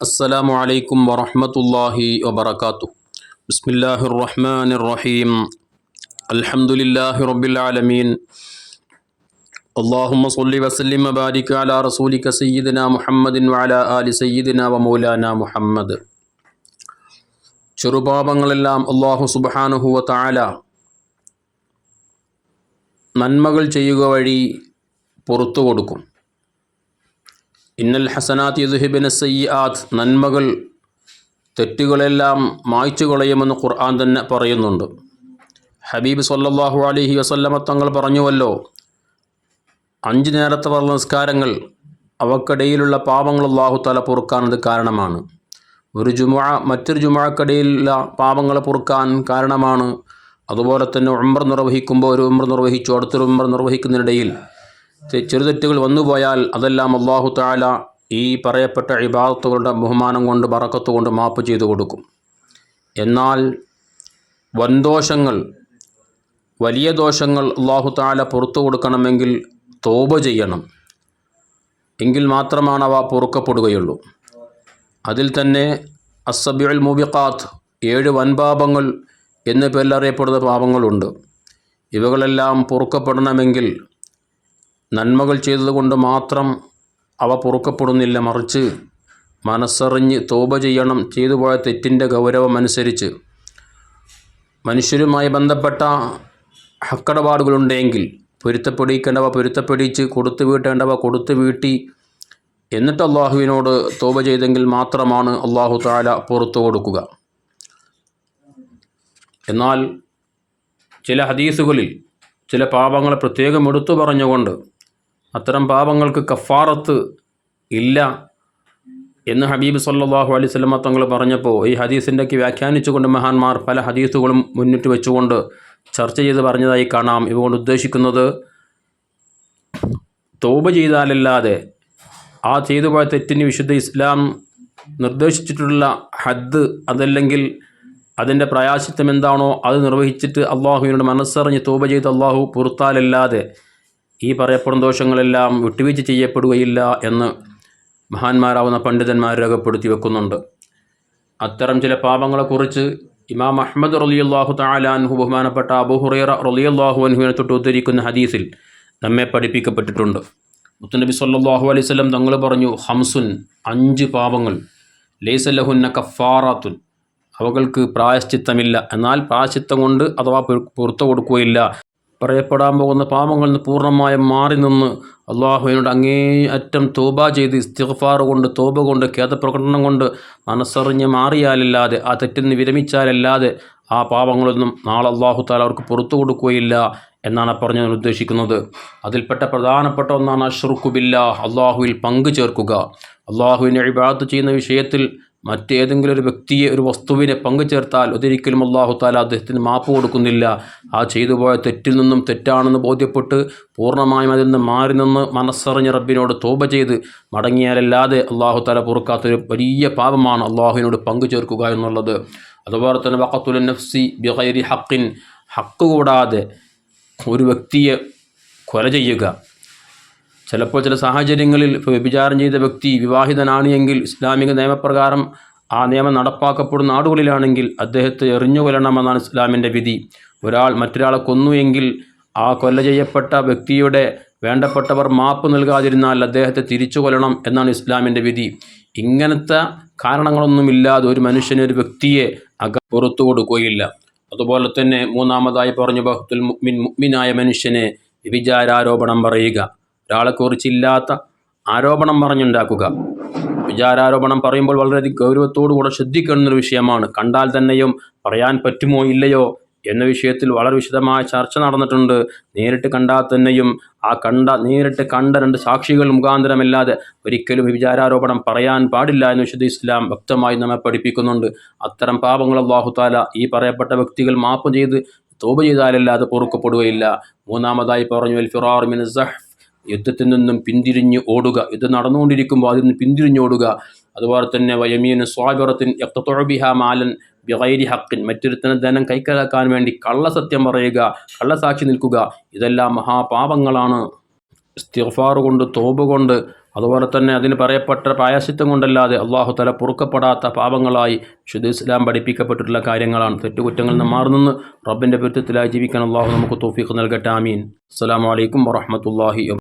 السلام عليكم ورحمة الله وبركاته بسم الله الرحمن الرحيم الحمد لله رب العالمين اللهم صل وسلم وبارك على رسولك سيدنا محمد وعلى آل سيدنا ومولانا محمد ചെറുപാപങ്ങളെല്ലാം അള്ളാഹു സുബാനുഹുവ താല നന്മകൾ ചെയ്യുക വഴി പുറത്തു കൊടുക്കും ഇന്നൽ ഹസനാത്ത് യുദ്ഹിബിന് സയ്യാത്ത് നന്മകൾ തെറ്റുകളെല്ലാം മായ്ച്ചു കളയുമെന്ന് ഖുർആൻ തന്നെ പറയുന്നുണ്ട്. ഹബീബ് സല്ലാഹു അലഹി വസല്ലമ തങ്ങൾ പറഞ്ഞുവല്ലോ അഞ്ച് നേരത്തെ പറഞ്ഞ നിസ്കാരങ്ങൾ അവക്കിടയിലുള്ള പാപങ്ങൾ അള്ളാഹു തല പൊറുക്കാനത് കാരണമാണ്. ഒരു ജുമുഅ മറ്റൊരു ജുമുഅക്കിടയിലുള്ള പാപങ്ങളെ പൊറുക്കാൻ കാരണമാണ്. അതുപോലെ തന്നെ ഉംറ നിർവഹിക്കുമ്പോൾ ഒരു ഉംറ നിർവഹിച്ചു അടുത്തൊരു ഉംറ നിർവഹിക്കുന്നതിനിടയിൽ ചെറുതെറ്റുകൾ വന്നുപോയാൽ അതെല്ലാം അള്ളാഹു താല ഈ പറയപ്പെട്ട ഇബാദത്തുകളുടെ ബഹുമാനം കൊണ്ട് ബറക്കത്ത് കൊണ്ട് മാപ്പ് ചെയ്തു കൊടുക്കും. എന്നാൽ വൻദോഷങ്ങൾ വലിയ ദോഷങ്ങൾ അള്ളാഹു താല പുറത്തു കൊടുക്കണമെങ്കിൽ തോപ ചെയ്യണം. എങ്കിൽ മാത്രമാണ് അവ പൊറുക്കപ്പെടുകയുള്ളൂ. അതിൽ തന്നെ അസബിയുൽ മുബിഖാത്ത് ഏഴ് വൻപാപങ്ങൾ എന്ന് പേരിലറിയപ്പെടുന്ന പാപങ്ങളുണ്ട്. ഇവകളെല്ലാം പൊറുക്കപ്പെടണമെങ്കിൽ നന്മകൾ ചെയ്തതുകൊണ്ട് മാത്രം അവ പൊറുക്കപ്പെടുന്നില്ല. മറിച്ച് മനസ്സറിഞ്ഞ് തോപ ചെയ്യണം. ചെയ്തു പോയ തെറ്റിന്റെ ഗൗരവമനുസരിച്ച് മനുഷ്യരുമായി ബന്ധപ്പെട്ട ഹക്കടപാടുകളുണ്ടെങ്കിൽ പൊരുത്തപ്പെടിക്കേണ്ടവ പൊരുത്തപ്പെടിച്ച് കൊടുത്തു വീട്ടേണ്ടവ കൊടുത്തു വീട്ടി എന്നിട്ട് അള്ളാഹുവിനോട് തോപ ചെയ്തെങ്കിൽ മാത്രമാണ് അള്ളാഹു താല പുറത്തു കൊടുക്കുക. എന്നാൽ ചില ഹദീസുകളിൽ ചില പാപങ്ങളെ പ്രത്യേകം എടുത്തു പറഞ്ഞുകൊണ്ട് അത്തരം പാപങ്ങൾക്ക് കഫാറത്ത് ഇല്ല എന്ന് ഹബീബ് സല്ലാഹു അലൈഹി സ്വലമ തങ്ങൾ പറഞ്ഞപ്പോൾ ഈ ഹദീസിന്റെക്ക് വ്യാഖ്യാനിച്ചുകൊണ്ട് മഹാന്മാർ പല ഹദീസുകളും മുന്നിട്ട് വെച്ചുകൊണ്ട് ചർച്ച ചെയ്ത് പറഞ്ഞതായി കാണാം. ഇവകൊണ്ട് ഉദ്ദേശിക്കുന്നത് തോപ ചെയ്താലല്ലാതെ ആ ചെയ്തു പോയ തെറ്റിന് വിശുദ്ധ ഇസ്ലാം നിർദ്ദേശിച്ചിട്ടുള്ള ഹദ് അതല്ലെങ്കിൽ അതിന്റെ പ്രായാശിത്വം എന്താണോ അത് നിർവഹിച്ചിട്ട് അള്ളാഹുവിനോട് മനസ്സറിഞ്ഞ് തോപ ചെയ്ത് അള്ളാഹു പുറത്താലല്ലാതെ ഈ പറയപ്പെടുന്ന ദോഷങ്ങളെല്ലാം വിട്ടുവീഴ്ച ചെയ്യപ്പെടുകയില്ല എന്ന് മഹാന്മാരാവുന്ന പണ്ഡിതന്മാർ രേഖപ്പെടുത്തി വെക്കുന്നുണ്ട്. അത്തരം ചില പാപങ്ങളെക്കുറിച്ച് ഇമാം അഹമ്മദ് റലിയല്ലാഹു താലാൻഹു ബഹുമാനപ്പെട്ട അബു ഹുറൈറ റലിയല്ലാഹു തൊട്ട് ഉദ്ധരിക്കുന്ന ഹദീസിൽ നമ്മെ പഠിപ്പിക്കപ്പെട്ടിട്ടുണ്ട്. മുത്തുനബി സല്ലാഹു അലൈഹി വസല്ലം തങ്ങൾ പറഞ്ഞു ഹംസുൻ അഞ്ച് പാപങ്ങൾ. ലൈസല്ലഹുന്ന കഫാറാത്തുൻ. അവകൾക്ക് പ്രായശ്ചിത്തമില്ല. എന്നാൽ പ്രായശ്ചിത്തം കൊണ്ട് അഥവാ പൊറു- പുറത്തു കൊടുക്കുകയില്ല. പറയപ്പെടാൻ പോകുന്ന പാപങ്ങളിൽ നിന്ന് പൂർണമായും മാറി നിന്ന് അള്ളാഹുവിനോട് അങ്ങേ അറ്റം തോബ ചെയ്ത് ഇസ്തിഗ്ഫാർ കൊണ്ട് തോബ കൊണ്ട് ഖേദപ്രകടനം കൊണ്ട് മനസ്സറിഞ്ഞ് മാറിയാലല്ലാതെ ആ തെറ്റിൽ നിന്ന് വിരമിച്ചാലല്ലാതെ ആ പാപങ്ങളൊന്നും നാളെ അള്ളാഹു താല അവർക്ക് പുറത്തു കൊടുക്കുകയില്ല എന്നാണ് പറഞ്ഞത് ഉദ്ദേശിക്കുന്നത്. അതിൽപ്പെട്ട പ്രധാനപ്പെട്ട ഒന്നാണ് അഷ്റുഖുബില്ല അള്ളാഹുവിൽ പങ്കു ചേർക്കുക. അള്ളാഹുവിനെ ഇബാദത്ത് ചെയ്യുന്ന വിഷയത്തിൽ മറ്റേതെങ്കിലും ഒരു വ്യക്തിയെ ഒരു വസ്തുവിനെ പങ്കുചേർത്താൽ ചേർത്താൽ അതൊരിക്കലും അള്ളാഹു താല അദ്ദേഹത്തിന് മാപ്പ് കൊടുക്കുന്നില്ല. ആ ചെയ്തു പോയ തെറ്റിൽ നിന്നും തെറ്റാണെന്ന് ബോധ്യപ്പെട്ട് പൂർണമായും അതിൽ നിന്ന് മാറി നിന്ന് മനസ്സറിഞ്ഞ് റബ്ബിനോട് തോപ ചെയ്ത് മടങ്ങിയാലല്ലാതെ അള്ളാഹു താല പൊറുക്കാത്തൊരു വലിയ പാപമാണ് അള്ളാഹുവിനോട് പങ്കുചേർക്കുക എന്നുള്ളത്. അതുപോലെ തന്നെ വക്കത്തുൽ നഫ്സി ബിഹൈരി ഹക്കിൻ ഹക്ക് കൂടാതെ ഒരു വ്യക്തിയെ കൊല ചെയ്യുക. ചിലപ്പോൾ ചില സാഹചര്യങ്ങളിൽ ഇപ്പോൾ വ്യഭിചാരം ചെയ്ത വ്യക്തി വിവാഹിതനാണ് എങ്കിൽ ഇസ്ലാമിക നിയമപ്രകാരം ആ നിയമം നടപ്പാക്കപ്പെടുന്ന നാടുകളിലാണെങ്കിൽ അദ്ദേഹത്തെ എറിഞ്ഞു കൊല്ലണമെന്നാണ് ഇസ്ലാമിന്റെ വിധി. ഒരാൾ മറ്റൊരാളെ കൊന്നു എങ്കിൽ ആ കൊല്ല ചെയ്യപ്പെട്ട വ്യക്തിയുടെ വേണ്ടപ്പെട്ടവർ മാപ്പ് നൽകാതിരുന്നാൽ അദ്ദേഹത്തെ തിരിച്ചു കൊല്ലണം എന്നാണ് ഇസ്ലാമിന്റെ വിധി. ഇങ്ങനത്തെ കാരണങ്ങളൊന്നുമില്ലാതെ ഒരു മനുഷ്യന് ഒരു വ്യക്തിയെ അക പുറത്തു കൊടുക്കുകയില്ല. അതുപോലെ തന്നെ മൂന്നാമതായി പറഞ്ഞു ബഹത്തുൽ മുഗ്മിൻ മുഗ്മിനായ മനുഷ്യനെ വിചാരാരോപണം പറയുക. ഒരാളെക്കുറിച്ചില്ലാത്ത ആരോപണം പറഞ്ഞുണ്ടാക്കുക. വിചാരാരോപണം പറയുമ്പോൾ വളരെയധികം ഗൗരവത്തോടുകൂടെ ശ്രദ്ധിക്കേണ്ട ഒരു വിഷയമാണ്. കണ്ടാൽ തന്നെയും പറയാൻ പറ്റുമോ ഇല്ലയോ എന്ന വിഷയത്തിൽ വളരെ വിശദമായ ചർച്ച നടന്നിട്ടുണ്ട്. നേരിട്ട് കണ്ടാൽ തന്നെയും ആ കണ്ട നേരിട്ട് കണ്ട രണ്ട് സാക്ഷികൾ മുഖാന്തരമല്ലാതെ ഒരിക്കലും വിചാരാരോപണം പറയാൻ പാടില്ല എന്ന് വിശുദ്ധ ഇസ്ലാം വ്യക്തമായി നമ്മെ പഠിപ്പിക്കുന്നുണ്ട്. അത്തരം പാപങ്ങൾ വാഹുത്താല താല ഈ പറയപ്പെട്ട വ്യക്തികൾ മാപ്പ് ചെയ്ത് തോപ ചെയ്താലല്ലാതെ പൊറുക്കപ്പെടുകയില്ല. മൂന്നാമതായി പറഞ്ഞു "അൽ ഫിറാർ മിൻ സഹ് യുദ്ധത്തിൽ നിന്നും പിന്തിരിഞ്ഞ് ഓടുക. യുദ്ധം നടന്നുകൊണ്ടിരിക്കുമ്പോൾ അതിൽ നിന്ന് പിന്തിരിഞ്ഞോടുക അതുപോലെ തന്നെ വയമീന് സ്വാബിറത്തിൻ യക്തബിഹ മാലൻ ബിഹൈരി ഹക്കിൻ. മറ്റൊരുത്തന് ധനം കൈക്കലാക്കാൻ വേണ്ടി കള്ളസത്യം പറയുക കള്ളസാക്ഷി നിൽക്കുക ഇതെല്ലാം മഹാപാപങ്ങളാണ്. ഇസ്തിഗ്ഫാർ കൊണ്ട് തോപ് കൊണ്ട് അതുപോലെ തന്നെ അതിന് പറയപ്പെട്ട പ്രായശിത്വം കൊണ്ടല്ലാതെ അള്ളാഹു തല പൊറുക്കപ്പെടാത്ത പാപങ്ങളായി വിശുദ്ധ ഇസ്ലാം പഠിപ്പിക്കപ്പെട്ടിട്ടുള്ള കാര്യങ്ങളാണ്. തെറ്റുകുറ്റങ്ങളിൽ നിന്ന് മാറി നിന്ന് റബ്ബിന്റെ പൊരുത്തത്തിലായി ജീവിക്കാൻ അള്ളാഹു നമുക്ക് തോഫീഖ് നൽകട്ടെ. ആമീൻ. അസ്സലാമു അലൈക്കും വറഹ്മത്തുള്ളാഹി